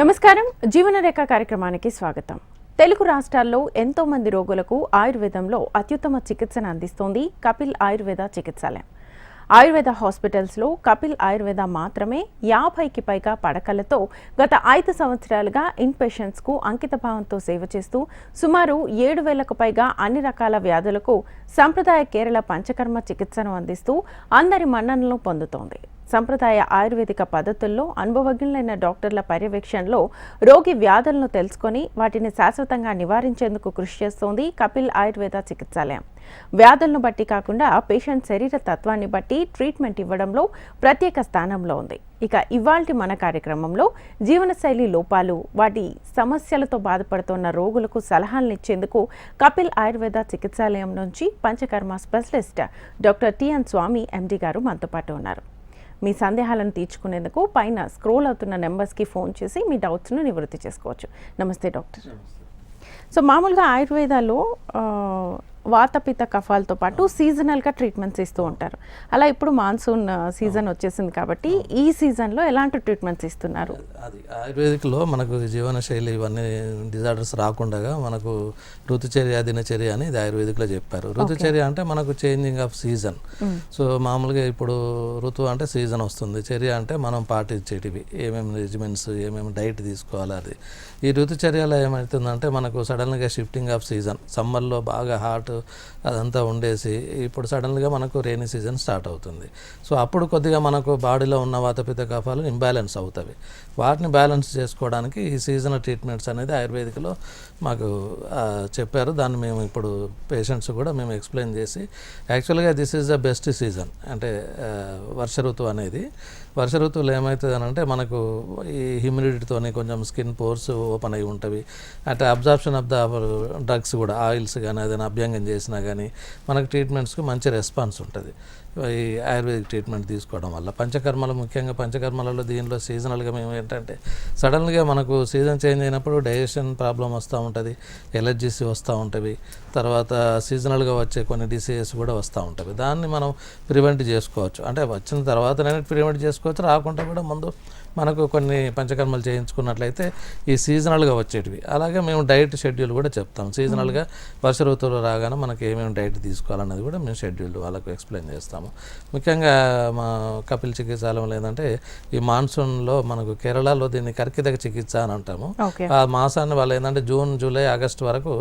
నమస్కారం. జీవనరేఖ కార్యక్రమానికి స్వాగతం. తెలుగు రాష్ట్రాల్లో ఎంతో మంది రోగులకు ఆయుర్వేదంలో అత్యుత్తమ చికిత్సను అందిస్తోంది కపిల్ ఆయుర్వేద చికిత్సాలయం. ఆయుర్వేద హాస్పిటల్స్లో కపిల్ ఆయుర్వేద మాత్రమే యాభైకి పైగా పడకలతో గత ఐదు సంవత్సరాలుగా ఇన్పేషెంట్స్కు అంకితభావంతో అంకిత భావంతో సేవ చేస్తూ సుమారు ఏడు వేలకు పైగా అన్ని రకాల వ్యాధులకు సంప్రదాయ కేరళ పంచకర్మ చికిత్సను అందిస్తూ అందరి మన్ననలను పొందుతోంది. సంప్రదాయ ఆయుర్వేదిక పద్ధతుల్లో అనుభవజ్ఞులైన డాక్టర్ల పర్యవేక్షణలో రోగి వ్యాధులను తెలుసుకొని వాటిని శాశ్వతంగా నివారించేందుకు కృషి చేస్తోంది కపిల్ ఆయుర్వేద చికిత్సాలయం. వ్యాధులను బట్టి కాకుండా పేషెంట్ శరీర తత్వాన్ని బట్టి ట్రీట్మెంట్ ఇవ్వడంలో ప్రత్యేక స్థానంలో ఉంది. ఇక ఇవాల్టి మన కార్యక్రమంలో జీవనశైలి లోపాలు వాటి సమస్యలతో బాధపడుతున్న రోగులకు సలహాలను ఇచ్చేందుకు కపిల్ ఆయుర్వేద చికిత్సాలయం నుంచి Panchakarma specialist doctor TN Swamy MD గారు మనతో పాటు ఉన్నారు. మీ సందేహాలను తీర్చుకునేందుకు పైన స్క్రోల్ అవుతున్న నెంబర్స్కి ఫోన్ చేసి మీ డౌట్స్ను నివృత్తి చేసుకోవచ్చు. నమస్తే డాక్టర్. సో మామూలుగా ఆయుర్వేదాలో వాతపిత కఫాలతో పాటు సీజనల్గా ట్రీట్మెంట్స్ ఇస్తూ ఉంటారు. అలా ఇప్పుడు మాన్సూన్ సీజన్ వచ్చేసింది కాబట్టి ఈ సీజన్లో ఎలాంటి ట్రీట్మెంట్స్ ఇస్తున్నారు? అది ఆయుర్వేదిక్లో మనకు జీవనశైలి ఇవన్నీ డిజార్డర్స్ రాకుండా మనకు ఋతుచర్య దినచర్య అని ఇది ఆయుర్వేదిక్లో చెప్పారు. ఋతుచర్య అంటే మనకు చేంజింగ్ ఆఫ్ సీజన్ సో మామూలుగా ఇప్పుడు ఋతువు అంటే సీజన్ వస్తుంది. చర్య అంటే మనం పాటించేటివి. ఏమేమి రెజిమెంట్స్ ఏమేమి డైట్ తీసుకోవాలి అది. ఈ ఋతుచర్యలో ఏమవుతుందంటే మనకు సడన్గా షిఫ్టింగ్ ఆఫ్ సీజన్ సమ్మర్లో బాగా హాట్ అదంతా ఉండేసి ఇప్పుడు సడన్గా మనకు రెయినీ సీజన్ స్టార్ట్ అవుతుంది. సో అప్పుడు కొద్దిగా మనకు బాడీలో ఉన్న వాతపిత కఫాలు ఇంబ్యాలెన్స్ అవుతాయి వాటిని బ్యాలెన్స్ చేసుకోవడానికి ఈ సీజనల్ ట్రీట్మెంట్స్ అనేది ఆయుర్వేదిక్లో మాకు చెప్పారు. దాన్ని మేము ఇప్పుడు పేషెంట్స్ కూడా మేము ఎక్స్ప్లెయిన్ చేసి యాక్చువల్గా this is the best season. అంటే వర్ష ఋతువు అనేది. వర్ష ఋతువులో ఏమవుతుంది అని అంటే మనకు ఈ హ్యూమిడిటీతోని కొంచెం స్కిన్ పోర్స్ ఓపెన్ అయి ఉంటుంది అంటే అబ్జార్ప్షన్ ఆఫ్ ద డ్రగ్స్ కూడా ఆయిల్స్ కానీ ఏదైనా అభ్యంగం చేసినా కానీ మనకు ట్రీట్మెంట్స్కి మంచి రెస్పాన్స్ ఉంటుంది. ఈ ఆయుర్వేదిక్ ట్రీట్మెంట్ తీసుకోవడం వల్ల పంచకర్మలు ముఖ్యంగా పంచకర్మలలో దీనిలో సీజనల్గా మేము ఏంటంటే సడన్గా మనకు సీజన్ చేంజ్ అయినప్పుడు డైజెషన్ ప్రాబ్లం వస్తూ ఉంటుంది ఎలర్జీస్ వస్తూ ఉంటుంది తర్వాత సీజనల్గా వచ్చే కొన్ని డిసీజెస్ కూడా వస్తూ ఉంటాయి దాన్ని మనం ప్రివెంట్ చేసుకోవచ్చు. అంటే వచ్చిన తర్వాతనైనా ప్రివెంట్ చేసుకోవచ్చు రాకుండా కూడా ముందు మనకు కొన్ని పంచకర్మలు చేయించుకున్నట్లయితే ఈ సీజనల్గా వచ్చేటివి. అలాగే మేము డైట్ షెడ్యూల్ కూడా చెప్తాం. సీజనల్గా వర్ష ఋతువులో రాగానే మనకి ఏమేమి డైట్ తీసుకోవాలన్నది కూడా మేము షెడ్యూల్ వాళ్ళకు ఎక్స్ప్లెయిన్ చేస్తాము. ముఖ్యంగా మా కపిల్ చికిత్సాలయంలో ఏంటంటే ఈ మాన్సూన్లో మనకు కేరళలో దీన్ని కర్కిదక చికిత్స అని అంటాము. ఆ మాసాన్ని వాళ్ళు ఏంటంటే జూన్ జూలై ఆగస్ట్ వరకు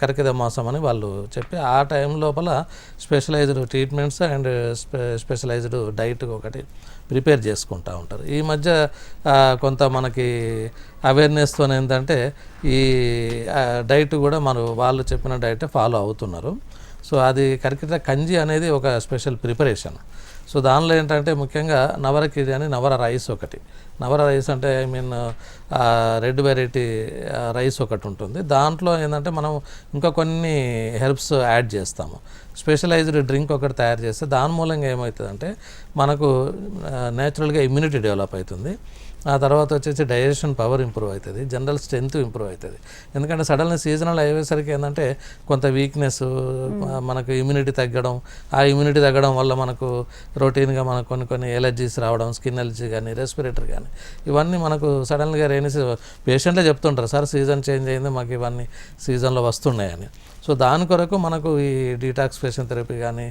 కర్కిద మాసం అని వాళ్ళు చెప్పి ఆ టైం లోపల స్పెషలైజ్డ్ ట్రీట్మెంట్స్ అండ్ స్పె స్పెషలైజ్డ్ డైట్ ఒకటి ప్రిపేర్ చేసుకుంటూ ఉంటారు. ఈ మధ్య కొంత మనకి అవేర్నెస్తో ఏంటంటే ఈ డైట్ కూడా మనం వాళ్ళు చెప్పిన డైట్ ఫాలో అవుతున్నారు. సో అది కరికిత కంజి అనేది ఒక స్పెషల్ ప్రిపరేషన్ సో దానిలో ఏంటంటే ముఖ్యంగా నవరకిరి అని నవర రైస్ ఒకటి. నవర రైస్ అంటే I mean red variety rice ఒకటి ఉంటుంది. దాంట్లో ఏంటంటే మనం ఇంకా కొన్ని హెర్బ్స్ యాడ్ చేస్తాము. స్పెషలైజ్డ్ డ్రింక్ ఒకటి తయారు చేస్తే దాని మూలంగా ఏమవుతుందంటే మనకు నేచురల్గా ఇమ్యూనిటీ డెవలప్ అవుతుంది. ఆ తర్వాత వచ్చేసి డైజెషన్ పవర్ ఇంప్రూవ్ అవుతుంది జనరల్ స్ట్రెంత్ ఇంప్రూవ్ అవుతుంది. ఎందుకంటే సడన్గా సీజనల్ అయ్యేసరికి ఏంటంటే కొంత వీక్నెస్ మనకు ఇమ్యూనిటీ తగ్గడం ఆ ఇమ్యూనిటీ తగ్గడం వల్ల మనకు రొటీన్గా మనకు కొన్ని కొన్ని ఎలర్జీస్ రావడం స్కిన్ ఎలర్జీ కానీ రెస్పిరేటర్ కానీ ఇవన్నీ మనకు సడన్గా రైనీ పేషెంట్లే చెప్తుంటారు సార్ సీజన్ చేంజ్ అయింది మాకు ఇవన్నీ సీజన్లో వస్తున్నాయని. సో దాని కొరకు మనకు ఈ డీటాక్సిఫికేషన్ థెరపీ కానీ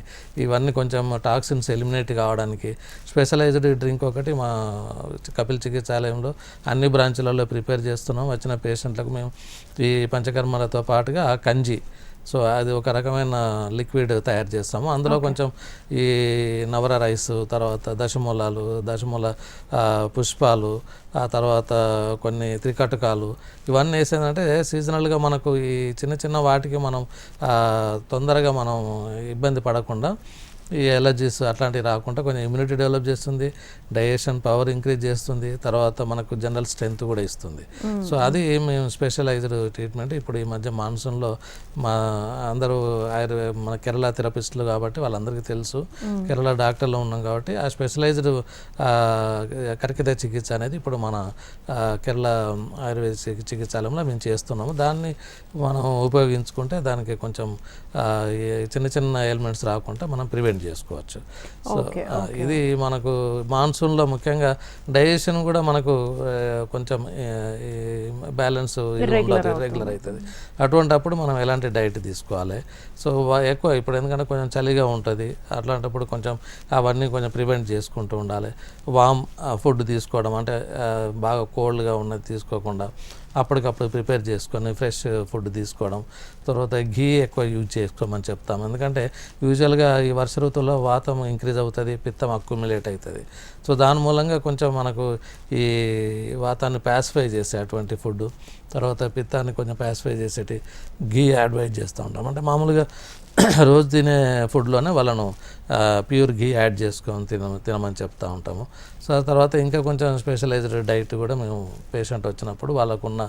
ఇవన్నీ కొంచెం టాక్సిన్స్ ఎలిమినేట్ కావడానికి స్పెషలైజ్డ్ డ్రింక్ ఒకటి మా కపిల్ చికిత్సాలయంలో అన్ని బ్రాంచ్లలో ప్రిపేర్ చేస్తున్నాం. వచ్చిన పేషెంట్లకు మేము ఈ పంచకర్మలతో పాటుగా కంజి సో అది ఒక రకమైన లిక్విడ్ తయారు చేస్తాము. అందులో కొంచెం ఈ నవర రైస్ తర్వాత దశమూలాలు దశమూల పుష్పాలు ఆ తర్వాత కొన్ని త్రికటకాలు ఇవన్నీ వేసేదంటే సీజనల్గా మనకు ఈ చిన్న చిన్న వాటికి మనం తొందరగా మనం ఇబ్బంది పడకుండా ఈ ఎలర్జీస్ అట్లాంటివి రాకుండా కొంచెం ఇమ్యూనిటీ డెవలప్ చేస్తుంది డైజెషన్ పవర్ ఇంక్రీజ్ చేస్తుంది తర్వాత మనకు జనరల్ స్ట్రెంత్ కూడా ఇస్తుంది. సో అది మేము స్పెషలైజ్డ్ ట్రీట్మెంట్ ఇప్పుడు ఈ మధ్య మాన్సూన్లో మా అందరూ ఆయుర్వే మన కేరళ థెరపిస్టులు కాబట్టి వాళ్ళందరికీ తెలుసు. కేరళ డాక్టర్లు ఉన్నాం కాబట్టి ఆ స్పెషలైజ్డ్ కరికిద చికిత్స అనేది ఇప్పుడు మన కేరళ ఆయుర్వేద చికి- చికిత్సాలయంలో మేము చేస్తున్నాము. దాన్ని మనం ఉపయోగించుకుంటే దానికి కొంచెం చిన్న చిన్న ఎలిమెంట్స్ రాకుండా మనం ప్రివెంట్ ప్రివెంట్ చేసుకోవచ్చు. సో ఇది మనకు మాన్సూన్లో ముఖ్యంగా డైజెషన్ కూడా మనకు కొంచెం బ్యాలెన్స్ రెగ్యులర్ అవుతుంది. అటువంటప్పుడు మనం ఎలాంటి డైట్ తీసుకోవాలి? సో ఎక్కువ ఇప్పుడు ఎందుకంటే కొంచెం చలిగా ఉంటుంది అట్లాంటప్పుడు కొంచెం అవన్నీ కొంచెం ప్రివెంట్ చేసుకుంటూ ఉండాలి. వామ్ ఫుడ్ తీసుకోవడం అంటే బాగా కోల్డ్గా ఉన్నది తీసుకోకుండా అప్పటికప్పుడు ప్రిపేర్ చేసుకొని ఫ్రెష్ ఫుడ్ తీసుకోవడం తర్వాత ఘీ ఎక్కువ యూజ్ చేసుకోమని చెప్తాం. ఎందుకంటే యూజువల్గా ఈ వర్ష ఋతువులో వాతం ఇంక్రీజ్ అవుతుంది పిత్తం అక్యుమిలేట్ అవుతుంది సో దాని మూలంగా కొంచెం మనకు ఈ వాతాన్ని ప్యాసిఫై చేసే అటువంటి ఫుడ్ తర్వాత పిత్తాన్ని కొంచెం ప్యాసిఫై చేసేటి ఘీ అడ్వైజ్ చేస్తూ ఉంటాం. అంటే మామూలుగా రోజు తినే ఫుడ్లోనే వాళ్ళను ప్యూర్ ఘీ యాడ్ చేసుకొని తిన తినమని చెప్తా ఉంటాము. సో ఆ తర్వాత ఇంకా కొంచెం స్పెషలైజ్డ్ డైట్ కూడా మేము పేషెంట్ వచ్చినప్పుడు వాళ్ళకున్న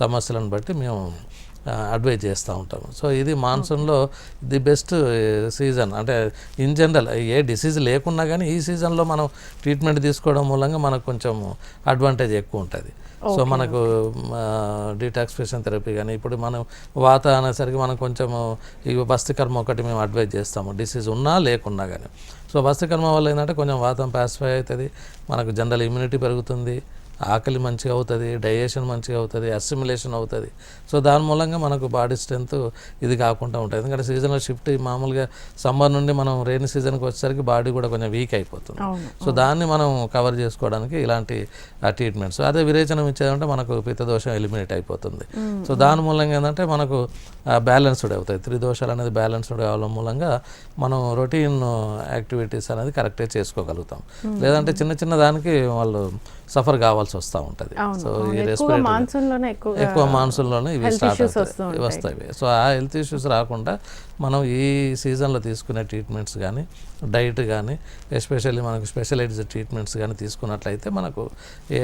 సమస్యలను బట్టి మేము అడ్వైజ్ చేస్తూ ఉంటాము. సో ఇది మాన్సూన్లో ది బెస్ట్ సీజన్. అంటే ఇన్ జనరల్ ఏ డిసీజ్ లేకున్నా కానీ ఈ సీజన్లో మనం ట్రీట్మెంట్ తీసుకోవడం మూలంగా మనకు కొంచెం అడ్వాంటేజ్ ఎక్కువ ఉంటుంది. సో మనకు డీటాక్సిఫికేషన్ థెరపీ కానీ ఇప్పుడు మనం వాత అనేసరికి మనం కొంచెం ఈ బస్తికర్మ ఒకటి మేము అడ్వైజ్ చేస్తాము. డిసీజ్ ఉన్నా లేకున్నా కానీ సో బస్తికర్మ వల్ల ఏంటంటే కొంచెం వాతం పాసిఫై అవుతుంది మనకు జనరల్ ఇమ్యూనిటీ పెరుగుతుంది ఆకలి మంచిగా అవుతుంది డైజెషన్ మంచిగా అవుతుంది అసిమిలేషన్ అవుతుంది. సో దాని మూలంగా మనకు బాడీ స్ట్రెంత్ ఇది కాకుండా ఉంటుంది. ఎందుకంటే సీజనల్ షిఫ్ట్ మామూలుగా సమ్మర్ నుండి మనం రెయిన్ సీజన్కి వచ్చేసరికి బాడీ కూడా కొంచెం వీక్ అయిపోతుంది. సో దాన్ని మనం కవర్ చేసుకోవడానికి ఇలాంటి ట్రీట్మెంట్స్ అదే విరేచనం ఇచ్చేదంటే మనకు పిత్తదోషం ఎలిమినేట్ అయిపోతుంది. సో దాని మూలంగా ఏంటంటే మనకు బ్యాలెన్స్డ్ అవుతాయి. త్రిదోషాలు అనేది బ్యాలెన్స్డ్ కావడం మూలంగా మనం రొటీన్ యాక్టివిటీస్ అనేది కరెక్ట్గా చేసుకోగలుగుతాం. లేదంటే చిన్న చిన్న దానికి వాళ్ళు సఫర్ కావాల్సి వస్తూ ఉంటుంది. సో. ఈ ఎక్కువ రెస్పిరేటరీ మాన్సూన్లోనే ఎక్కువ మాన్సూన్లోనే ఇవి స్టార్ట్ అవుతాయి. వస్తూ వస్తాయి. సో ఆ హెల్త్ ఇష్యూస్ రాకుండా మనం ఈ సీజన్లో తీసుకునే ట్రీట్మెంట్స్ కానీ డైట్ కానీ ఎస్పెషల్లీ మనకు స్పెషలైజ్డ్ ట్రీట్మెంట్స్ కానీ తీసుకున్నట్లయితే మనకు ఏ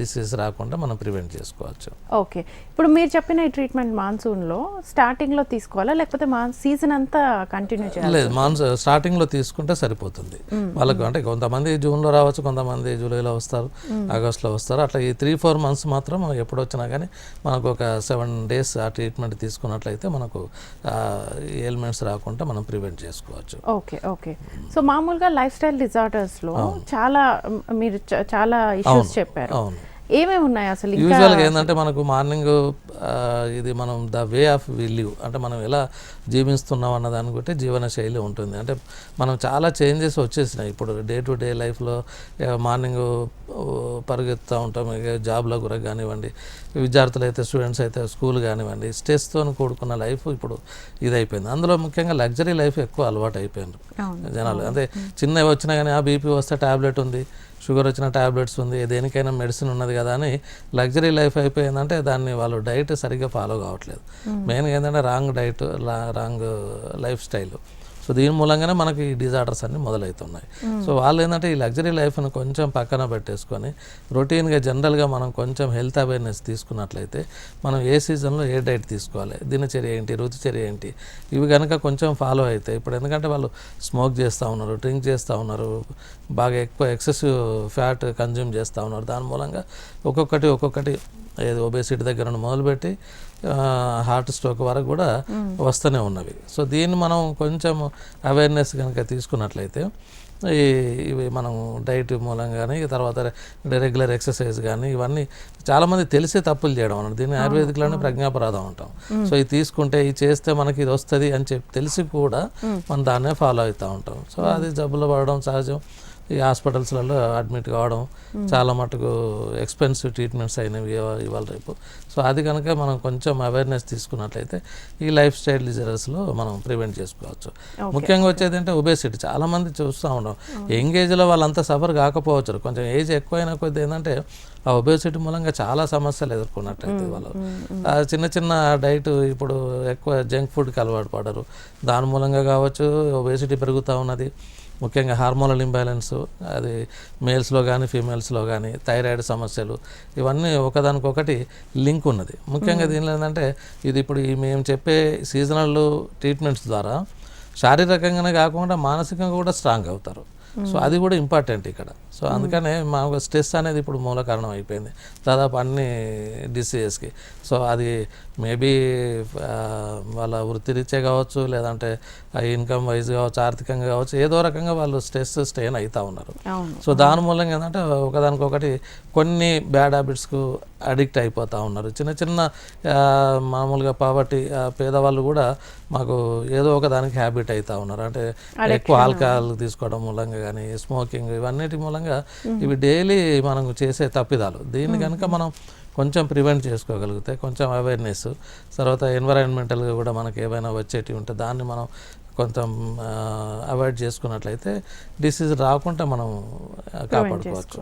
డిసీజ్ రాకుండా మనం ప్రివెంట్ చేసుకోవచ్చు. ఓకే. ఇప్పుడు మీరు చెప్పిన ఈ ట్రీట్మెంట్ మాన్సూన్లో స్టార్టింగ్లో తీసుకోవాలా? లేకపోతే మా సీజన్ అంతా కంటిన్యూ చేయాలి? లేదు మాన్స్ స్టార్టింగ్లో తీసుకుంటే సరిపోతుంది. వాళ్ళకు అంటే కొంతమంది జూన్లో రావచ్చు కొంతమంది జూలైలో వస్తారు ఆగస్ట్లో వస్తారు. అట్లా ఈ త్రీ ఫోర్ మంత్స్ మాత్రం ఎప్పుడు వచ్చినా కానీ మనకు ఒక సెవెన్ డేస్ ఆ ట్రీట్మెంట్ తీసుకున్నట్లయితే మనకు ఎలిమెంట్స్ రాకుండా మనం ప్రివెంట్ చేసుకోవచ్చు. Okay okay. సో మామూలుగా లైఫ్ స్టైల్ డిజార్డర్స్లో చాలా మీరు చాలా ఇష్యూస్ చెప్పారు. అవును. ఏమేమి ఉన్నాయి అసలు యూజువల్గా ఏంటంటే మనకు మార్నింగ్ ఇది మనం the way of we live అంటే మనం ఎలా జీవిస్తున్నాం అన్న దాన్ని బట్టి జీవన శైలి ఉంటుంది. అంటే మనం చాలా చేంజెస్ వచ్చేసినాయి. ఇప్పుడు డే టు డే లైఫ్లో మార్నింగ్ పరిగెత్తుతూ ఉంటాం. ఇక జాబ్లో కూడా కానివ్వండి విద్యార్థులు అయితే స్టూడెంట్స్ అయితే స్కూల్ కానివ్వండి స్ట్రెస్తో కూడుకున్న లైఫ్ ఇప్పుడు ఇది అయిపోయింది అందులో ముఖ్యంగా లగ్జరీ లైఫ్ ఎక్కువ అలవాటు అయిపోయింది జనాలు. అంటే చిన్నవి వచ్చినా కానీ ఆ బీపీ వస్తే టాబ్లెట్ ఉంది షుగర్ వచ్చిన టాబ్లెట్స్ ఉంది దేనికైనా మెడిసిన్ ఉన్నది కదా అని లగ్జరీ లైఫ్ అయిపోయిందంటే దాన్ని వాళ్ళు డైట్ సరిగ్గా ఫాలో కావట్లేదు. మెయిన్గా ఏంటంటే wrong diet wrong lifestyle. So దీని మూలంగానే మనకి ఈ డిజార్డర్స్ అన్ని మొదలవుతున్నాయి. సో వాళ్ళు ఏంటంటే ఈ లగ్జరీ లైఫ్ను కొంచెం పక్కన పెట్టేసుకొని రొటీన్గా జనరల్గా మనం కొంచెం హెల్త్ అవేర్నెస్ తీసుకున్నట్లయితే మనం ఏ సీజన్లో ఏ డైట్ తీసుకోవాలి దినచర్య ఏంటి రుచిచర్య ఏంటి ఇవి కనుక కొంచెం ఫాలో అయితే ఇప్పుడు ఎందుకంటే వాళ్ళు స్మోక్ చేస్తూ ఉన్నారు డ్రింక్ చేస్తూ ఉన్నారు బాగా ఎక్కువ ఎక్సెసివ్ ఫ్యాట్ కన్జ్యూమ్ చేస్తూ ఉన్నారు దాని మూలంగా ఒక్కొక్కటి ఒక్కొక్కటి ఏది ఒబేసిటీ దగ్గర నుండి మొదలుపెట్టి హార్ట్ స్ట్రోక్ వరకు కూడా వస్తూనే ఉన్నవి. సో దీన్ని మనం కొంచెం అవేర్నెస్ కనుక తీసుకున్నట్లయితే ఈ ఇవి మనం డైట్ మూలంగా కానీ తర్వాత రెగ్యులర్ ఎక్సర్సైజ్ కానీ ఇవన్నీ చాలామంది తెలిసే తప్పులు చేయడం అన్నమాట. దీన్ని ఆయుర్వేదిక్లోనే ప్రజ్ఞాపరాధం అంటాం. సో ఇది తీసుకుంటే ఇది చేస్తే మనకి ఇది వస్తుంది అని చెప్పి తెలిసి కూడా మనం దాన్నే ఫాలో అవుతూ ఉంటాం. సో అది జబ్బులు పడడం సహజం. ఈ హాస్పిటల్స్లలో అడ్మిట్ కావడం చాలా మటుకు ఎక్స్పెన్సివ్ ట్రీట్మెంట్స్ అయినవి ఇవా- ఇవాళ రేపు. సో అది కనుక మనం కొంచెం అవేర్నెస్ తీసుకున్నట్లయితే ఈ లైఫ్ స్టైల్ డిజీజెస్లో మనం ప్రివెంట్ చేసుకోవచ్చు. ముఖ్యంగా వచ్చేది అంటే ఒబేసిటీ. చాలా మంది చూస్తూ ఉన్నాం యంగ్ ఏజ్లో వాళ్ళంతా సఫర్ కాకపోవచ్చు. కొంచెం ఏజ్ ఎక్కువైన కొద్ది ఏంటంటే ఆ ఒబేసిటీ మూలంగా చాలా సమస్యలు ఎదుర్కొన్నట్టయితే వాళ్ళు. ఆ చిన్న చిన్న డైట్ ఇప్పుడు ఎక్కువ జంక్ ఫుడ్కి అలవాటు పడరు. దాని మూలంగా కావచ్చు ఒబేసిటీ పెరుగుతూ ఉన్నది. ముఖ్యంగా హార్మోనల్ ఇంబ్యాలెన్స్ అది మేల్స్లో కానీ ఫీమేల్స్లో కానీ థైరాయిడ్ సమస్యలు ఇవన్నీ ఒకదానికొకటి లింక్ ఉన్నది. ముఖ్యంగా దీనిలో ఏంటంటే ఇది ఇప్పుడు ఈ మేము చెప్పే సీజనల్ ట్రీట్మెంట్స్ ద్వారా శారీరకంగానే కాకుండా మానసికంగా కూడా స్ట్రాంగ్ అవుతారు. సో అది కూడా ఇంపార్టెంట్ ఇక్కడ. సో అందుకనే మా స్ట్రెస్ అనేది ఇప్పుడు మూల కారణం అయిపోయింది. దాదాపు అన్ని డిసీజెస్కి. సో అది మేబీ వాళ్ళ వృత్తిరీత్యా కావచ్చు లేదంటే ఇన్కమ్ వైజ్ కావచ్చు ఆర్థికంగా కావచ్చు ఏదో రకంగా వాళ్ళు స్ట్రెస్ స్ట్రెయిన్ అవుతూ ఉన్నారు. సో దాని మూలంగా ఏంటంటే ఒకదానికొకటి కొన్ని బ్యాడ్ హ్యాబిట్స్కు అడిక్ట్ అయిపోతూ ఉన్నారు. చిన్న చిన్న మామూలుగా పావర్టీ పేదవాళ్ళు కూడా మాకు ఏదో ఒక దానికి హ్యాబిట్ అవుతూ ఉన్నారు. అంటే ఎక్కువ ఆల్కహాల్ తీసుకోవడం మూలంగా కానీ స్మోకింగ్ ఇవన్నిటి మూలంగా ఇవి డైలీ మనం చేసే తప్పిదాలు. దీన్ని కనుక మనం కొంచెం ప్రివెంట్ చేసుకోగలిగితే కొంచెం అవేర్నెస్ తర్వాత ఎన్విరాన్మెంటల్గా కూడా మనకి ఏమైనా వచ్చేటివి ఉంటే దాన్ని మనం కొంచెం అవాయిడ్ చేసుకున్నట్లయితే డిసీజ్ రాకుండా మనం కాపాడుకోవచ్చు.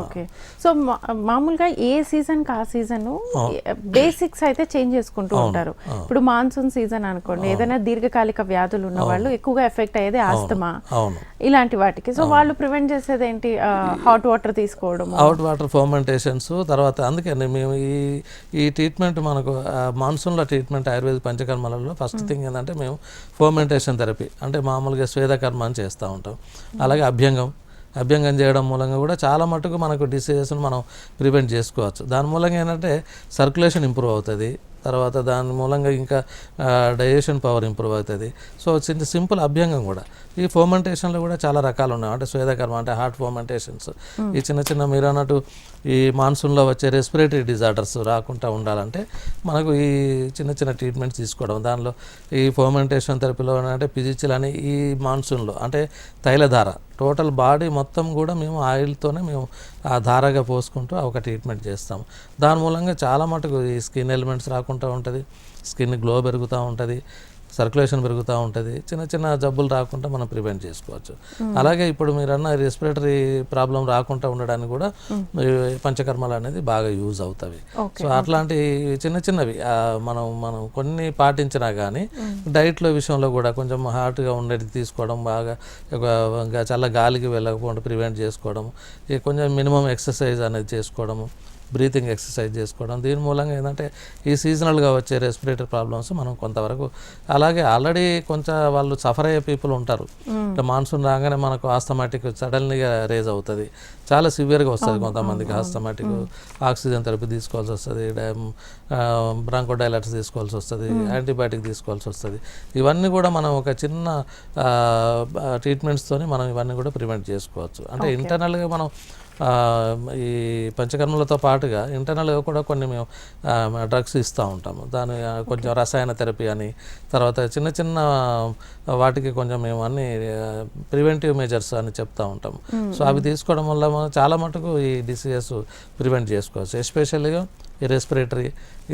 ఓకే సో మామూలుగా ఏ సీజన్కి ఆ. సీజన్ బేసిక్స్ అయితే చేంజ్ చేసుకుంటూ ఉంటారు. ఇప్పుడు మాన్సూన్ సీజన్ అనుకోండి ఏదైనా దీర్ఘకాలిక వ్యాధులు ఉన్న వాళ్ళు ఎక్కువగా ఎఫెక్ట్ అయ్యేది ఆస్తమా ఇలాంటి వాటికి. సో వాళ్ళు ప్రివెంట్ చేసేది ఏంటి హాట్ వాటర్ తీసుకోవడం అవుట్ వాటర్ ఫర్మెంటేషన్స్ తర్వాత అందుకని మేము ఈ ఈ ట్రీట్మెంట్ మనకు మాన్సూన్లో ట్రీట్మెంట్ ఆయుర్వేద పంచకర్మలలో ఫస్ట్ థింగ్ ఏంటంటే మేము ఫర్మెంటేషన్ థెరపీ. అంటే మామూలుగా స్వేదకర్మ అని చేస్తూ ఉంటాం. అలాగే అభ్యంగం. అభ్యంగం చేయడం మూలంగా కూడా చాలా మటుకు మనకు డిసీజెస్ను మనం ప్రివెంట్ చేసుకోవచ్చు. దాని మూలంగా ఏంటంటే సర్క్యులేషన్ ఇంప్రూవ్ అవుతుంది. తర్వాత దాని మూలంగా ఇంకా డైజెషన్ పవర్ ఇంప్రూవ్ అవుతుంది. సో చిన్న సింపుల్ అభ్యంగం కూడా. ఈ ఫర్మెంటేషన్లో కూడా చాలా రకాలు ఉన్నాయి. అంటే స్వేదకర్మ అంటే హార్ట్ ఫర్మెంటేషన్స్ ఈ చిన్న చిన్న మీరు అన్నట్టు ఈ మాన్సూన్లో వచ్చే రెస్పిరేటరీ డిజార్డర్స్ రాకుండా ఉండాలంటే మనకు ఈ చిన్న చిన్న ట్రీట్మెంట్స్ తీసుకోవడం. దానిలో ఈ ఫర్మెంటేషన్ థెరపీలో అంటే పిజిచిల్ అని ఈ మాన్సూన్లో అంటే తైలధార టోటల్ బాడీ మొత్తం కూడా మేము ఆయిల్తోనే మేము ఆ ధారగా పోసుకుంటూ ఒక ట్రీట్మెంట్ చేస్తాం దాని మూలంగా చాలా మటుకు ఈ స్కిన్ ఎలిమెంట్స్ రాకుండా ఉంటుంది. స్కిన్ గ్లో పెరుగుతూ ఉంటుంది. సర్క్యులేషన్ పెరుగుతూ ఉంటుంది. చిన్న చిన్న జబ్బులు రాకుండా మనం ప్రివెంట్ చేసుకోవచ్చు. అలాగే ఇప్పుడు మీరు అన్న రెస్పిరేటరీ ప్రాబ్లం రాకుండా ఉండడానికి కూడా పంచకర్మలు అనేది బాగా యూజ్ అవుతాయి సో అట్లాంటి చిన్న చిన్నవి మనం మనం కొన్ని పాటించినా కానీ డైట్లో విషయంలో కూడా కొంచెం హార్ట్గా ఉండేది తీసుకోవడం బాగా చల్ల గాలికి వెళ్ళకుండా ప్రివెంట్ చేసుకోవడం కొంచెం మినిమం ఎక్సర్సైజ్ అనేది చేసుకోవడము బ్రీతింగ్ ఎక్సర్సైజ్ చేసుకోవడం దీని మూలంగా ఏంటంటే ఈ సీజనల్గా వచ్చే రెస్పిరేటరీ ప్రాబ్లమ్స్ మనం కొంతవరకు అలాగే ఆల్రెడీ కొంచెం వాళ్ళు సఫర్ అయ్యే పీపుల్ ఉంటారు. అంటే మాన్సూన్ రాగానే మనకు ఆస్తమాటిక్ సడన్లీగా రేజ్ అవుతుంది. చాలా సివియర్గా వస్తుంది కొంతమందికి ఆస్తమాటిక్ ఆక్సిజన్ థెరపీ తీసుకోవాల్సి వస్తుంది బ్రాంకోడైలట్స్ తీసుకోవాల్సి వస్తుంది యాంటీబయాటిక్ తీసుకోవాల్సి వస్తుంది. ఇవన్నీ కూడా మనం ఒక చిన్న ట్రీట్మెంట్స్తోని మనం ఇవన్నీ కూడా ప్రివెంట్ చేసుకోవచ్చు. అంటే ఇంటర్నల్గా మనం ఈ పంచకర్మలతో పాటుగా ఇంటర్నల్గా కూడా కొన్ని మేము డ్రగ్స్ ఇస్తూ ఉంటాము. దాని కొంచెం రసాయన థెరపీ అని తర్వాత చిన్న చిన్న వాటికి కొంచెం మేము అన్ని ప్రివెంటివ్ మెజర్స్ అని చెప్తా ఉంటాము. సో అవి తీసుకోవడం వల్ల మనం చాలా మటుకు ఈ డిసీజెస్ ప్రివెంట్ చేసుకోవచ్చు. ఎస్పెషల్గా ఈ రెస్పిరేటరీ.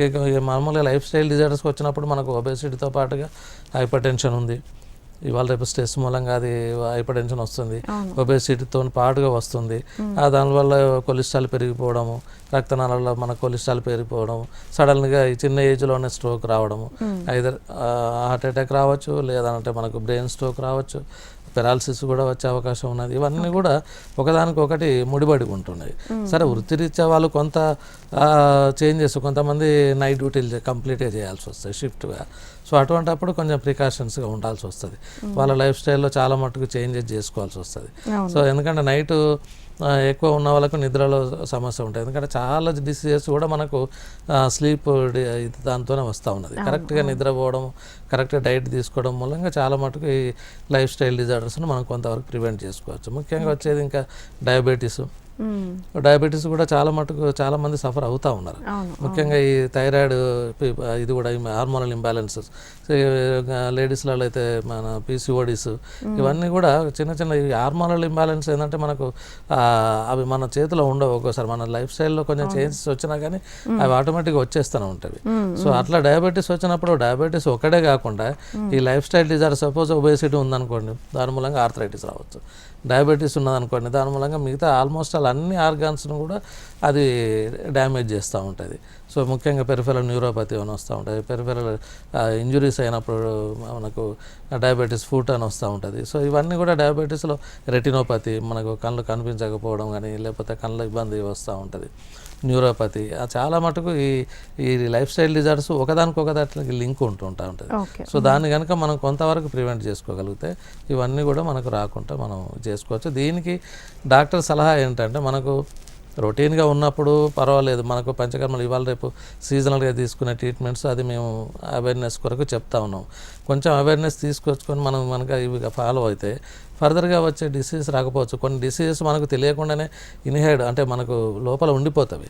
ఇక మామూలుగా లైఫ్ స్టైల్ డిజార్డర్స్కి వచ్చినప్పుడు మనకు ఒబేసిటీతో పాటుగా హైపర్ టెన్షన్ ఉంది. ఇవాళ రేపు స్ట్రెస్ మూలంగా అది హైపర్ టెన్షన్ వస్తుంది ఒబేసిటీతో పాటుగా వస్తుంది. ఆ దానివల్ల కొలెస్ట్రాల్ పెరిగిపోవడము రక్తనాళాల్లో మన కొలెస్ట్రాల్ పెరిగిపోవడం సడన్గా ఈ చిన్న ఏజ్లోనే స్ట్రోక్ రావడము. ఐదర్ హార్ట్ అటాక్ రావచ్చు లేదంటే మనకు బ్రెయిన్ స్ట్రోక్ రావచ్చు. పెరాలసిస్ కూడా వచ్చే అవకాశం ఉన్నది. ఇవన్నీ కూడా ఒకదానికొకటి ముడిపడి ఉంటున్నాయి సరే వృత్తిరీత్యా వాళ్ళు కొంత చేంజెస్ కొంతమంది నైట్ డ్యూటీలు కంప్లీట్గా చేయాల్సి వస్తాయి షిఫ్ట్గా. సో అటువంటప్పుడు కొంచెం ప్రికాషన్స్గా ఉండాల్సి వస్తుంది. వాళ్ళ లైఫ్ స్టైల్లో చాలా మటుకు చేంజెస్ చేసుకోవాల్సి వస్తుంది. సో ఎందుకంటే నైట్ ఎక్కువ ఉన్న వాళ్ళకు నిద్రలో సమస్య ఉంటుంది ఎందుకంటే చాలా డిసీజెస్ కూడా మనకు స్లీప్ దాంతోనే వస్తూ ఉన్నది. కరెక్ట్గా నిద్రపోవడం కరెక్ట్గా డైట్ తీసుకోవడం మూలంగా చాలా మటుకు ఈ లైఫ్ స్టైల్ డిజార్డర్స్ని మనం కొంతవరకు ప్రివెంట్ చేసుకోవచ్చు. ముఖ్యంగా వచ్చేది ఇంకా డయాబెటీస్ డయాబెటీస్ కూడా చాలా మటుకు చాలా మంది సఫర్ అవుతూ ఉన్నారు. ముఖ్యంగా ఈ థైరాయిడ్ ఇది కూడా హార్మోనల్ ఇంబ్యాలెన్సెస్. లేడీస్లలో అయితే మన పీసీఓడీస్ ఇవన్నీ కూడా చిన్న చిన్న ఈ హార్మోనల్ ఇంబ్యాలెన్స్ ఏంటంటే మనకు అవి మన చేతిలో ఉండవు ఒక్కోసారి. మన లైఫ్ స్టైల్లో కొంచెం చేంజెస్ వచ్చినా కానీ అవి ఆటోమేటిక్గా వచ్చేస్తూనే ఉంటాయి. సో అట్లా డయాబెటీస్ వచ్చినప్పుడు డయాబెటీస్ ఒకటే కాకుండా ఈ లైఫ్ స్టైల్ డిజార్ సపోజ్ ఒబేసిటీ ఉందనుకోండి దాని మూలంగా ఆర్థరైటిస్ రావచ్చు. డయాబెటీస్ ఉన్నదనుకోండి దాని మూలంగా మిగతా ఆల్మోస్ట్ ఆల్ అన్ని ఆర్గాన్స్ను కూడా అది డ్యామేజ్ చేస్తూ ఉంటుంది. సో ముఖ్యంగా పెరిఫెరల్ న్యూరోపతి అని వస్తూ ఉంటుంది. పెరిఫెరల్ ఇంజురీస్ అయినప్పుడు మనకు డయాబెటీస్ ఫుట్ అని వస్తూ ఉంటుంది. సో ఇవన్నీ కూడా డయాబెటీస్లో రెటినోపతి మనకు కళ్ళు కనిపించకపోవడం కానీ లేకపోతే కళ్ళ ఇబ్బంది వస్తూ ఉంటుంది. న్యూరోపతి. చాలా మటుకు ఈ ఈ లైఫ్ స్టైల్ డిజార్డర్స్ ఒకదానికొకదానికి లింక్ ఉంటూ ఉంటా ఉంటుంది. సో దాన్ని కనుక మనం కొంతవరకు ప్రివెంట్ చేసుకోగలిగితే ఇవన్నీ కూడా మనకు రాకుండా మనం చేసుకోవచ్చు. దీనికి డాక్టర్ సలహా ఏంటంటే మనకు రొటీన్గా ఉన్నప్పుడు పర్వాలేదు మనకు పంచకర్మలు ఇవాళ రేపు సీజనల్గా తీసుకునే ట్రీట్మెంట్స్ అది మేము అవేర్నెస్ కొరకు చెప్తా ఉన్నాం. కొంచెం అవేర్నెస్ తీసుకొచ్చుకొని మనం మనకు ఇవి ఫాలో అయితే ఫర్దర్గా వచ్చే డిసీజ్ రాకపోవచ్చు. కొన్ని డిసీజెస్ మనకు తెలియకుండానే ఇన్హైడ్ అంటే మనకు లోపల ఉండిపోతవి.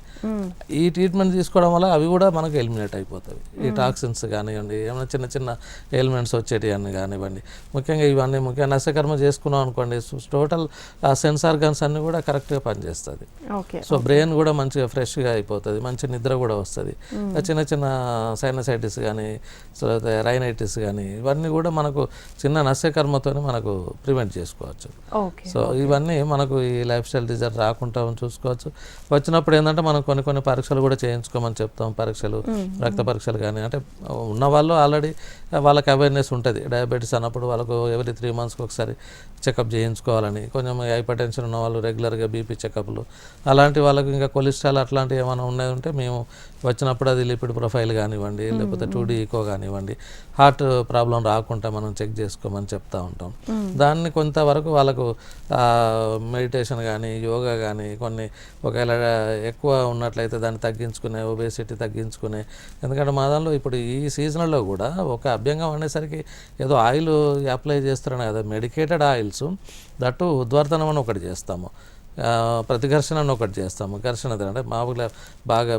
ఈ ట్రీట్మెంట్ తీసుకోవడం వల్ల అవి కూడా మనకు ఎలిమినేట్ అయిపోతాయి ఈ టాక్సిన్స్ కానివ్వండి ఏమైనా చిన్న చిన్న ఎలిమెంట్స్ వచ్చేటి అన్ని కానివ్వండి. ముఖ్యంగా ఇవన్నీ ముఖ్యంగా నశకర్మ చేసుకున్నాం అనుకోండి టోటల్ ఆ సెన్స్ ఆర్గన్స్ అన్నీ కూడా కరెక్ట్గా పనిచేస్తుంది. సో బ్రెయిన్ కూడా మంచిగా ఫ్రెష్గా అయిపోతుంది మంచి నిద్ర కూడా వస్తుంది. చిన్న చిన్న సైనసైటిస్ కానీ రైనైటిస్ కానీ ఇవన్నీ కూడా మనకు చిన్న నస్యకర్మతోనే మనకు ప్రివెంట్ చేసుకోవచ్చు. సో ఇవన్నీ మనకు ఈ లైఫ్ స్టైల్ డిజార్ రాకుండా చూసుకోవచ్చు. వచ్చినప్పుడు ఏంటంటే మనం కొన్ని కొన్ని పరీక్షలు కూడా చేయించుకోమని చెప్తాం. పరీక్షలు రక్త పరీక్షలు కానీ అంటే ఉన్న వాళ్ళు ఆల్రెడీ వాళ్ళకి అవేర్నెస్ ఉంటుంది. డయాబెటీస్ అన్నప్పుడు వాళ్ళకు ఎవరి త్రీ మంత్స్కి ఒకసారి చెకప్ చేయించుకోవాలని. కొంచెం హైపర్ టెన్షన్ ఉన్న వాళ్ళు రెగ్యులర్గా బీపీ చెకప్లు. అలాంటి వాళ్ళకి ఇంకా కొలెస్ట్రాల్ అట్లాంటివి ఏమైనా ఉన్నాయి ఉంటే మేము వచ్చినప్పుడు అది లిపిడ్ ప్రొఫైల్ కానివ్వండి లేకపోతే టూ డీ ఈకో కానివ్వండి హార్ట్ ప్రాబ్లం రాకుండా మనం చెక్ చేసుకోమని చెప్తా ఉంటాం. దాన్ని కొంతవరకు వాళ్ళకు మెడిటేషన్ కానీ యోగా కానీ కొన్ని ఒకవేళ ఎక్కువ ఉన్నట్లయితే దాన్ని తగ్గించుకునే ఒబేసిటీ తగ్గించుకునే. ఎందుకంటే మా దానిలో ఇప్పుడు ఈ సీజన్లో కూడా ఒక అభ్యంగం అనేసరికి ఏదో ఆయిల్ అప్లై చేస్తున్నాను కదా మెడికేటెడ్ ఆయిల్స్ దట్టు ఉద్వర్తనం అని ఒకటి చేస్తాము. ఆ, ప్రతిఘర్షణ అని ఒకటి చేస్తాము. ఘర్షణ అంటే మామూలుగా బాగా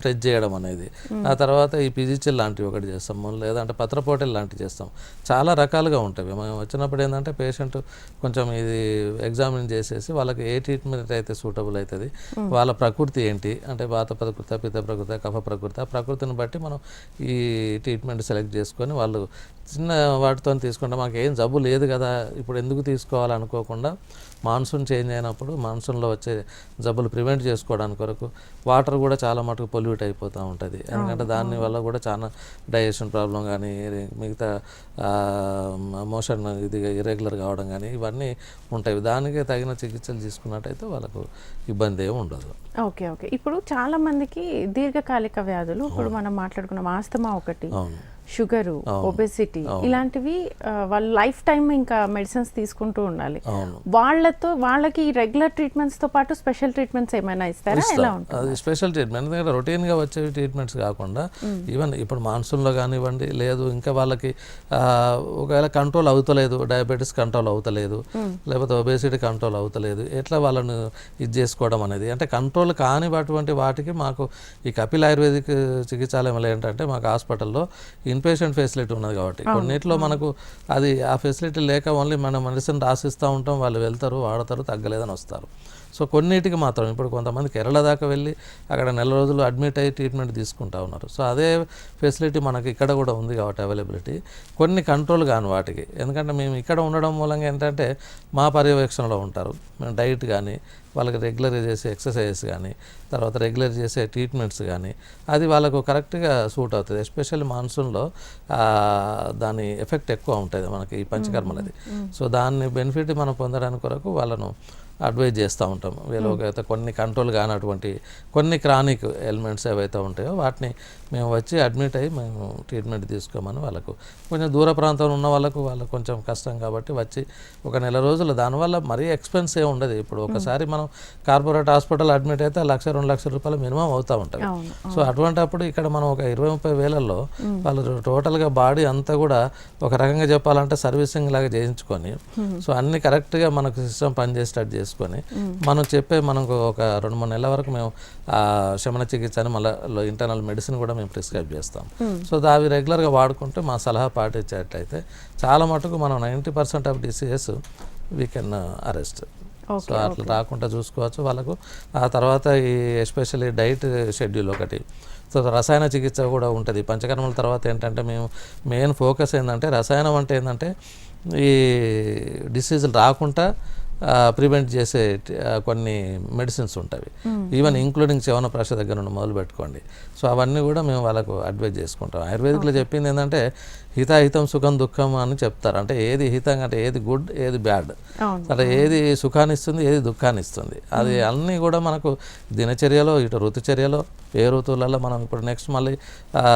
ప్రెస్ చేయడం అనేది. ఆ తర్వాత ఈ పిజిచిల్ లాంటివి ఒకటి చేస్తాము. లేదంటే పత్రపోటెల్ లాంటివి చేస్తాం చాలా రకాలుగా ఉంటాయి. మేము వచ్చినప్పుడు ఏంటంటే పేషెంట్ కొంచెం ఇది ఎగ్జామిన్ చేసేసి వాళ్ళకి ఏ ట్రీట్మెంట్ అయితే సూటబుల్ అవుతుంది వాళ్ళ ప్రకృతి ఏంటి అంటే వాత ప్రకృతి పిత ప్రకృతి కఫ ప్రకృతి ఆ ప్రకృతిని బట్టి మనం ఈ ట్రీట్మెంట్ సెలెక్ట్ చేసుకొని వాళ్ళు చిన్న వాటితో తీసుకుంటే మాకు ఏం జబ్బు లేదు కదా ఇప్పుడు ఎందుకు తీసుకోవాలనుకోకుండా మాన్సూన్ చేంజ్ అయినప్పుడు మాన్సూన్లో వచ్చే జబ్బులు ప్రివెంట్ చేసుకోవడానికి కొరకు వాటర్ కూడా చాలా మటుకు పొల్యూట్ అయిపోతూ ఉంటుంది. ఎందుకంటే దాని వల్ల కూడా చాలా డైజెషన్ ప్రాబ్లం కానీ మిగతా మోషన్ ఇది ఇరెగ్యులర్ కావడం కానీ ఇవన్నీ ఉంటాయి. దానికి తగిన చికిత్సలు తీసుకున్నట్టయితే వాళ్ళకు ఇబ్బంది ఏమి ఉండదు. Okay okay. ఇప్పుడు చాలా మందికి దీర్ఘకాలిక వ్యాధులు ఇప్పుడు మనం మాట్లాడుకున్నాం ఆస్తమా ఒకటి. షుగరు ఒబెసిటీ ఇలాంటివి వాళ్ళ లైఫ్ టైం ఇంకా మెడిసిన్స్ తీసుకుంటూ ఉండాలి. వాళ్ళతో వాళ్ళకి రెగ్యులర్ ట్రీట్మెంట్స్తో పాటు స్పెషల్ ట్రీట్మెంట్స్ ఏమైనా ఇస్తారా? ఎలా ఉంటుంది? Special treatment. ఎందుకంటే రొటీన్గా వచ్చే ట్రీట్మెంట్స్ కాకుండా ఈవెన్ ఇప్పుడు మాన్సూన్లో కానివ్వండి లేదు ఇంకా వాళ్ళకి ఒకవేళ కంట్రోల్ అవుతలేదు డయాబెటీస్ కంట్రోల్ అవుతలేదు లేకపోతే ఒబేసిటీ కంట్రోల్ అవుతలేదు ఎట్లా వాళ్ళను ఇది చేసుకోవడం అనేది. అంటే కంట్రోల్ కాని అటువంటి వాటికి మాకు ఈ కపిల్ ఆయుర్వేదిక్ చికిత్సాలయంలో ఏంటంటే మాకు హాస్పిటల్లో ఇన్పేషెంట్ ఫెసిలిటీ ఉన్నది కాబట్టి. కొన్నిట్లో మనకు అది ఆ ఫెసిలిటీ లేక ఓన్లీ మనం మెడిసిన్ రాసిస్తూ ఉంటాం వాళ్ళు వెళ్తారు వాడతారు తగ్గలేదని వస్తారు. సో కొన్నిటికి మాత్రం ఇప్పుడు కొంతమంది కేరళ దాకా వెళ్ళి అక్కడ నెల రోజులు అడ్మిట్ అయ్యి ట్రీట్మెంట్ తీసుకుంటా ఉన్నారు. సో అదే ఫెసిలిటీ మనకి ఇక్కడ కూడా ఉంది కాబట్టి అవైలబిలిటీ. కొన్ని కంట్రోల్ కాని వాటికి. ఎందుకంటే మేము ఇక్కడ ఉండడం మూలంగా ఏంటంటే మా పర్యవేక్షణలో ఉంటారు. మేము డైట్ కానీ వాళ్ళకి రెగ్యులర్ చేసే ఎక్సర్సైజెస్ కానీ తర్వాత రెగ్యులర్ చేసే ట్రీట్మెంట్స్ కానీ అది వాళ్ళకు కరెక్ట్గా సూట్ అవుతుంది. ఎస్పెషల్లీ మాన్సూన్లో దాని ఎఫెక్ట్ ఎక్కువ ఉంటుంది మనకి ఈ పంచకర్మలది. సో దాన్ని బెనిఫిట్ మనం పొందడానికి కొరకు వాళ్ళను అడ్వైజ్ చేస్తూ ఉంటాం వీళ్ళు అయితే కొన్ని కంట్రోల్ కానటువంటి కొన్ని క్రానిక్ ఎలిమెంట్స్ ఏవైతే ఉంటాయో వాటిని మేము వచ్చి అడ్మిట్ అయ్యి మేము ట్రీట్మెంట్ తీసుకోమని వాళ్ళకు కొంచెం దూర ప్రాంతంలో ఉన్న వాళ్ళకు వాళ్ళకు కొంచెం కష్టం కాబట్టి వచ్చి ఒక నెల రోజులు దానివల్ల మరీ ఎక్స్పెన్స్ ఏ ఉండదు. ఇప్పుడు ఒకసారి మనం కార్పొరేట్ హాస్పిటల్ అడ్మిట్ అయితే లక్ష రెండు లక్షల రూపాయలు మినిమం అవుతూ ఉంటాయి సో అటువంటప్పుడు ఇక్కడ మనం ఒక ఇరవై ముప్పై వేలల్లో వాళ్ళు టోటల్గా బాడీ అంతా కూడా ఒక రకంగా చెప్పాలంటే సర్వీసింగ్ లాగా చేయించుకొని సో అన్ని కరెక్ట్గా మనకు సిస్టమ్ పనిచేసేటట్టు చేసుకొని మనం చెప్పే మనకు ఒక రెండు మూడు నెలల వరకు మేము శమన చికిత్స అని మళ్ళీ ఇంటర్నల్ మెడిసిన్ కూడా మేము ప్రిస్క్రైబ్ చేస్తాం. సో దా- అవి రెగ్యులర్గా వాడుకుంటే మా సలహా పాటించేటైతే చాలా మటుకు మనం ninety percent of diseases we can arrest. So అట్లా రాకుండా చూసుకోవచ్చు వాళ్ళకు. ఆ తర్వాత ఈ ఎస్పెషల్లీ డైట్ షెడ్యూల్ ఒకటి. సో రసాయన చికిత్స కూడా ఉంటుంది. పంచకర్మల తర్వాత ఏంటంటే మేము మెయిన్ ఫోకస్ ఏంటంటే రసాయనం అంటే ఏంటంటే ఈ డిసీజులు రాకుండా ప్రివెంట్ చేసే కొన్ని మెడిసిన్స్ ఉంటాయి. ఈవెన్ ఇంక్లూడింగ్ ప్రాష దగ్గర నుండి మొదలు పెట్టుకోండి. సో అవన్నీ కూడా మేము వాళ్ళకు అడ్వైజ్ చేసుకుంటాం. ఆయుర్వేదిక్లో చెప్పింది ఏంటంటే హితాహితం సుఖం దుఃఖం అని చెప్తారు. అంటే ఏది హితంగా అంటే ఏది గుడ్ ఏది బ్యాడ్. అంటే ఏది సుఖాన్ని ఇస్తుంది ఏది దుఃఖాన్ని ఇస్తుంది అది అన్నీ కూడా మనకు దినచర్యలో ఇటు ఋతుచర్యలో ఏ ఋతువులలో మనం ఇప్పుడు నెక్స్ట్ మళ్ళీ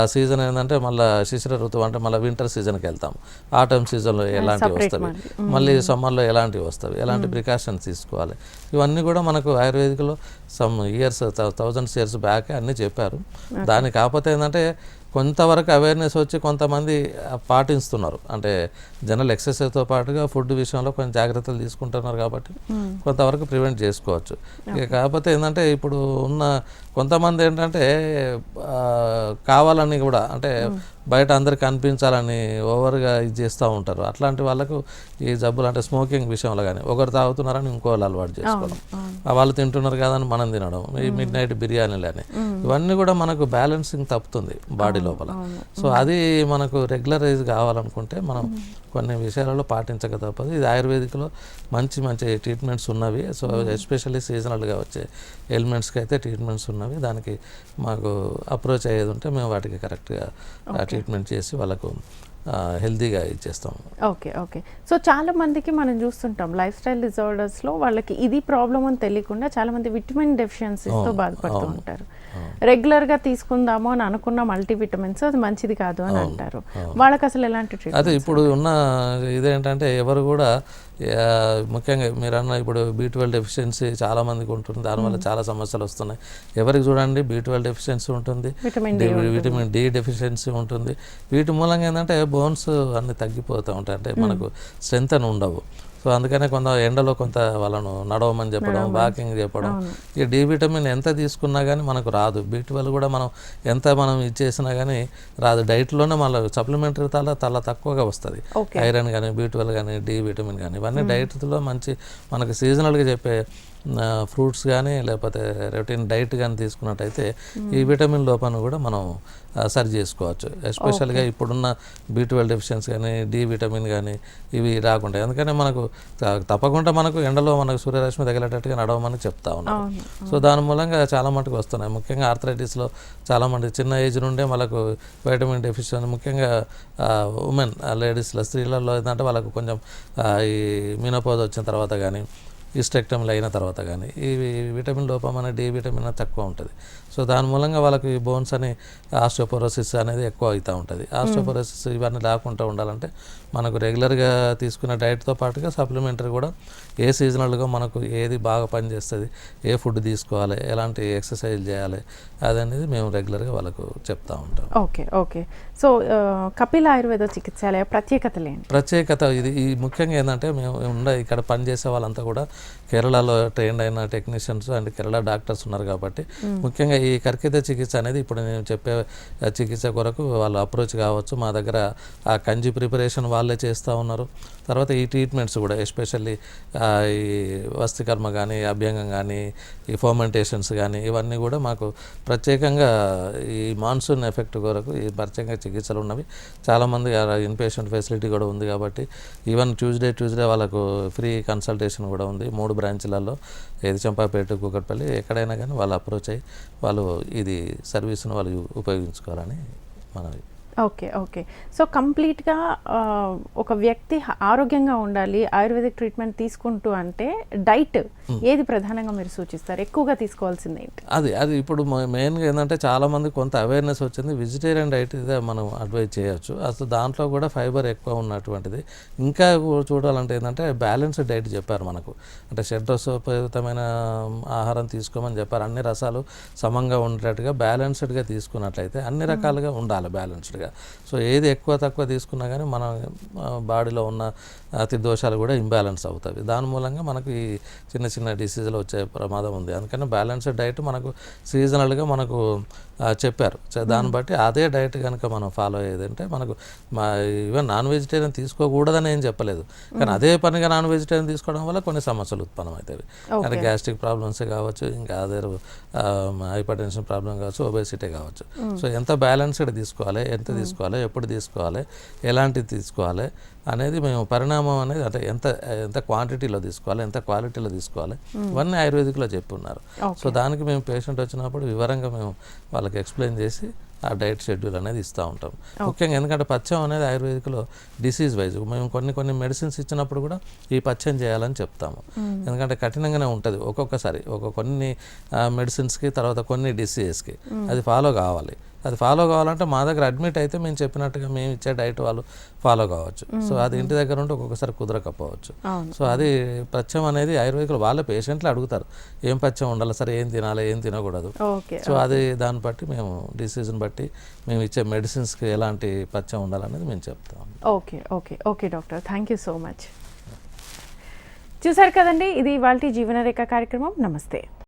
సీజన్ ఏంటంటే మళ్ళీ శిశిర ఋతువు అంటే మళ్ళీ వింటర్ సీజన్కి వెళ్తాం ఆటమ్ సీజన్లో ఎలాంటివి వస్తాయి మళ్ళీ. సమ్మర్లో ఎలాంటివి వస్తాయి ఎలాంటి ప్రికాషన్స్ తీసుకోవాలి? ఇవన్నీ కూడా మనకు ఆయుర్వేదిక్లో some years thousands years back అన్నీ చెప్పారు. దాని కాకపోతే ఏంటంటే కొంతవరకు అవేర్నెస్ వచ్చి కొంతమంది పాటిస్తున్నారు. అంటే జనరల్ ఎక్సర్సైజ్తో పాటుగా ఫుడ్ విషయంలో కొంచెం జాగ్రత్తలు తీసుకుంటున్నారు కాబట్టి కొంతవరకు ప్రివెంట్ చేసుకోవచ్చు. ఇక కాకపోతే ఏంటంటే ఇప్పుడు ఉన్న కొంతమంది ఏంటంటే కావాలని కూడా అంటే బయట అందరికి కనిపించాలని ఓవర్గా ఇది చేస్తూ ఉంటారు. అట్లాంటి వాళ్ళకు ఈ జబ్బులు అంటే స్మోకింగ్ విషయంలో కానీ ఒకరు తాగుతున్నారని ఇంకో వాళ్ళు అలవాటు చేసుకోవడం. వాళ్ళు తింటున్నారు కదా అని మనం తినడం ఈ మిడ్ నైట్ బిర్యానీలు అని. ఇవన్నీ కూడా మనకు బ్యాలెన్సింగ్ తప్పుతుంది బాడీ లోపల. సో అది మనకు రెగ్యులరైజ్ కావాలనుకుంటే మనం కొన్ని విషయాలలో పాటించక తప్పదు. ఇది ఆయుర్వేదిక్లో మంచి మంచి ట్రీట్మెంట్స్ ఉన్నవి. సో ఎస్పెషల్లీ సీజనల్గా వచ్చే ఎలిమెంట్స్కి అయితే ట్రీట్మెంట్స్ ఉన్నవి. దానికి మాకు అప్రోచ్ అయ్యేది ఉంటే మేము వాటికి కరెక్ట్గా ట్రీట్మెంట్ చేసి వాళ్ళకు హెల్తీగా ఇచ్చేస్తాం ఓకే ఓకే. సో చాలా మందికి మనం చూస్తుంటాం లైఫ్ స్టైల్ డిజార్డర్స్లో వాళ్ళకి ఇది ప్రాబ్లం అని తెలియకుండా చాలా మంది విటమిన్ డెఫిషియన్సీస్తో బాధపడుతూ ఉంటారు. రెగ్యులర్గా తీసుకుందాము అని అనుకున్న మల్టీవిటమిన్స్ అది మంచిది కాదు అని అంటారు. వాళ్ళకి అసలు ఎలాంటి అదే ఇప్పుడు ఉన్న ఇదేంటంటే ఎవరు కూడా ముఖ్యంగా మీరు అన్న ఇప్పుడు బీ ట్వెల్వ్ డెఫిషియన్సీ చాలా మందికి ఉంటుంది. దానివల్ల చాలా సమస్యలు వస్తున్నాయి. ఎవరికి చూడండి బీ ట్వెల్వ్ డెఫిషియన్సీ ఉంటుంది. Vitamin D- vitamin D deficiency ఉంటుంది. వీటి మూలంగా ఏంటంటే బోన్స్ అన్ని తగ్గిపోతూ ఉంటాయి. అంటే మనకు స్ట్రెంత్ అని ఉండవు. సో అందుకనే కొంత ఎండలో కొంత వాళ్ళను నడవమని చెప్పడం వాకింగ్ చెప్పడం. ఈ డి విటమిన్ ఎంత తీసుకున్నా కానీ మనకు రాదు. బీ ట్వెల్వ్ కూడా మనం ఎంత మనం ఇచ్చేసినా కానీ రాదు. డైట్లోనే మళ్ళీ సప్లిమెంటరీ తల తల తక్కువగా వస్తుంది. ఐరన్ కానీ బీ ట్వెల్వ్ కానీ డి విటమిన్ కానీ ఇవన్నీ డైట్లో మంచి మనకు సీజనల్గా చెప్పే ఫ్రూట్స్ కానీ లేకపోతే రొటీన్ డైట్ కానీ తీసుకున్నట్టయితే ఈ విటమిన్ లోపాన్ని కూడా మనం సరి చేసుకోవచ్చు. ఎస్పెషల్గా ఇప్పుడున్న బీ ట్వెల్వ్ డెఫిషియన్సీ కానీ డి విటమిన్ కానీ ఇవి రాకుండా ఎందుకంటే మనకు తప్పకుండా మనకు ఎండలో మనకు సూర్యరశ్మి తగిలేటట్టుగా నడవమని చెప్తా ఉన్నాం. సో దాని మూలంగా చాలా మటుకు వస్తున్నాయి. ముఖ్యంగా ఆర్థరైటిస్లో చాలా మంది చిన్న ఏజ్ నుండే వాళ్ళకు వైటమిన్ డెఫిషియన్ ముఖ్యంగా ఉమెన్ లేడీస్లో స్త్రీలలో ఏంటంటే వాళ్ళకు కొంచెం ఈ మీనపోజ్ వచ్చిన తర్వాత కానీ ఈస్టెక్టమ్లు అయిన తర్వాత కానీ. ఈ విటమిన్ లోపం అనే డి విటమిన్ తక్కువ ఉంటుంది. సో దాని మూలంగా వాళ్ళకి ఈ బోన్స్ అని ఆస్టియోపోరోసిస్ అనేది ఎక్కువ అవుతూ ఉంటుంది. ఆస్టియోపోరోసిస్ ఇవన్నీ లేకుండా ఉండాలంటే మనకు రెగ్యులర్గా తీసుకునే డైట్తో పాటుగా సప్లిమెంటరీ కూడా ఏ సీజనల్గా మనకు ఏది బాగా పనిచేస్తుంది ఏ ఫుడ్ తీసుకోవాలి ఎలాంటి ఎక్సర్సైజ్ చేయాలి అదనేది మేము రెగ్యులర్గా వాళ్ళకు చెప్తా ఉంటాం. Okay okay. So Kapila Ayurveda Chikitsalaya ప్రత్యేకతలు ఏంటి? ప్రత్యేకత ఇది. ఈ ముఖ్యంగా ఏంటంటే మేము ఉండే ఇక్కడ పనిచేసే వాళ్ళంతా కూడా కేరళలో ట్రైన్ అయిన టెక్నీషియన్స్ అండ్ కేరళ డాక్టర్స్ ఉన్నారు కాబట్టి ముఖ్యంగా ఈ కర్కిత చికిత్స అనేది ఇప్పుడు నేను చెప్పే చికిత్స కొరకు వాళ్ళు అప్రోచ్ కావచ్చు. మా దగ్గర ఆ కంజి ప్రిపరేషన్ వాళ్ళే చేస్తూ ఉన్నారు. తర్వాత ఈ ట్రీట్మెంట్స్ కూడా ఎస్పెషల్లీ ఈ వస్తికర్మ కానీ అభ్యంగం కానీ ఈ ఫర్మెంటేషన్స్ కానీ ఇవన్నీ కూడా మాకు ప్రత్యేకంగా ఈ మాన్సూన్ ఎఫెక్ట్ కొరకు ఈ ప్రత్యేకంగా చికిత్సలు ఉన్నవి. చాలామంది ఇన్పేషెంట్ ఫెసిలిటీ కూడా ఉంది కాబట్టి ఈవెన్ ట్యూస్డే ట్యూస్డే వాళ్ళకు ఫ్రీ కన్సల్టేషన్ కూడా ఉంది. మూడు బ్రాంచ్లలో ఏది చంపాపేట కూకట్పల్లి ఎక్కడైనా కానీ వాళ్ళు అప్రోచ్ అయ్యి వాళ్ళు ఇది సర్వీస్ను వాళ్ళు ఉపయోగించుకోవాలని మనవి. Okay okay. సో కంప్లీట్గా ఒక వ్యక్తి ఆరోగ్యంగా ఉండాలి ఆయుర్వేదిక్ ట్రీట్మెంట్ తీసుకుంటూ అంటే డైట్ ఏది ప్రధానంగా మీరు సూచిస్తారు? ఎక్కువగా తీసుకోవాల్సింది ఏంటి? అది అది ఇప్పుడు మెయిన్గా ఏంటంటే చాలామంది కొంత అవేర్నెస్ వచ్చింది. వెజిటేరియన్ డైట్ ఇదే మనం అడ్వైజ్ చేయొచ్చు. అసలు దాంట్లో కూడా ఫైబర్ ఎక్కువ ఉన్నటువంటిది. ఇంకా చూడాలంటే ఏంటంటే బ్యాలెన్స్డ్ డైట్ చెప్పారు మనకు. అంటే షడ్రసోపయుతమైన ఆహారం తీసుకోమని చెప్పారు. అన్ని రసాలు సమంగా ఉండేటట్టుగా బ్యాలెన్స్డ్గా తీసుకున్నట్లయితే అన్ని రకాలుగా ఉండాలి బ్యాలెన్స్డ్గా. సో ఏది ఎక్కువ తక్కువ తీసుకున్నా కానీ మన బాడీలో ఉన్న అతి దోషాలు కూడా ఇంబ్యాలెన్స్ అవుతాయి. దాని మూలంగా మనకు ఈ చిన్న చిన్న డిసీజులు వచ్చే ప్రమాదం ఉంది. అందుకని బ్యాలెన్స్డ్ డైట్ మనకు సీజనల్గా మనకు చెప్పారు. దాన్ని బట్టి అదే డైట్ కనుక మనం ఫాలో అయ్యేదంటే మనకు మా ఈవెన్ నాన్ వెజిటేరియన్ తీసుకోకూడదని ఏం చెప్పలేదు. కానీ అదే పనిగా నాన్ వెజిటేరియన్ తీసుకోవడం వల్ల కొన్ని సమస్యలు ఉత్పన్నమవుతాయి. కానీ గ్యాస్ట్రిక్ ప్రాబ్లమ్స్ కావచ్చు ఇంకా అదే హైపర్ టెన్షన్ ప్రాబ్లం కావచ్చు ఒబేసిటీ కావచ్చు. సో ఎంత బ్యాలెన్స్డ్ తీసుకోవాలి ఎంత తీసుకోవాలి ఎప్పుడు తీసుకోవాలి ఎలాంటిది తీసుకోవాలి అనేది మేము పరిణామం అనేది అంటే ఎంత ఎంత క్వాంటిటీలో తీసుకోవాలి ఎంత క్వాలిటీలో తీసుకోవాలి ఇవన్నీ ఆయుర్వేదిక్లో చెప్పి ఉన్నారు సో దానికి మేము పేషెంట్ వచ్చినప్పుడు వివరంగా మేము వాళ్ళకి ఎక్స్ప్లెయిన్ చేసి ఆ డైట్ షెడ్యూల్ అనేది ఇస్తూ ఉంటాం. ముఖ్యంగా ఎందుకంటే పచ్చం అనేది ఆయుర్వేదిక్లో డిసీజ్ వైజ్ మేము కొన్ని కొన్ని మెడిసిన్స్ ఇచ్చినప్పుడు కూడా ఈ పచ్చం చేయాలని చెప్తాము. ఎందుకంటే కఠినంగానే ఉంటుంది ఒక్కొక్కసారి ఒక కొన్ని మెడిసిన్స్కి తర్వాత కొన్ని డిసీజెస్కి అది ఫాలో కావాలి. అది ఫాలో కావాలంటే మా దగ్గర అడ్మిట్ అయితే మేము చెప్పినట్టుగా మేము ఇచ్చే డైట్ వాళ్ళు ఫాలో కావచ్చు. సో అది ఇంటి దగ్గర ఉంటే ఒక్కొక్కసారి కుదరకపోవచ్చు. సో అది పచ్చం అనేది ఆయుర్వేదికలు వాళ్ళ పేషెంట్లు అడుగుతారు. ఏం పచ్చం ఉండాలి సరే ఏం తినాలి ఏం తినకూడదు. సో అది దాన్ని బట్టి మేము డిసీజ్ని బట్టి మేము ఇచ్చే మెడిసిన్స్కి ఎలాంటి పచ్చం ఉండాలనేది మేము చెప్తాం. Okay okay okay doctor. Thank you so much చూసారు కదండి ఇది ఇవాళ జీవనరేఖ కార్యక్రమం. నమస్తే.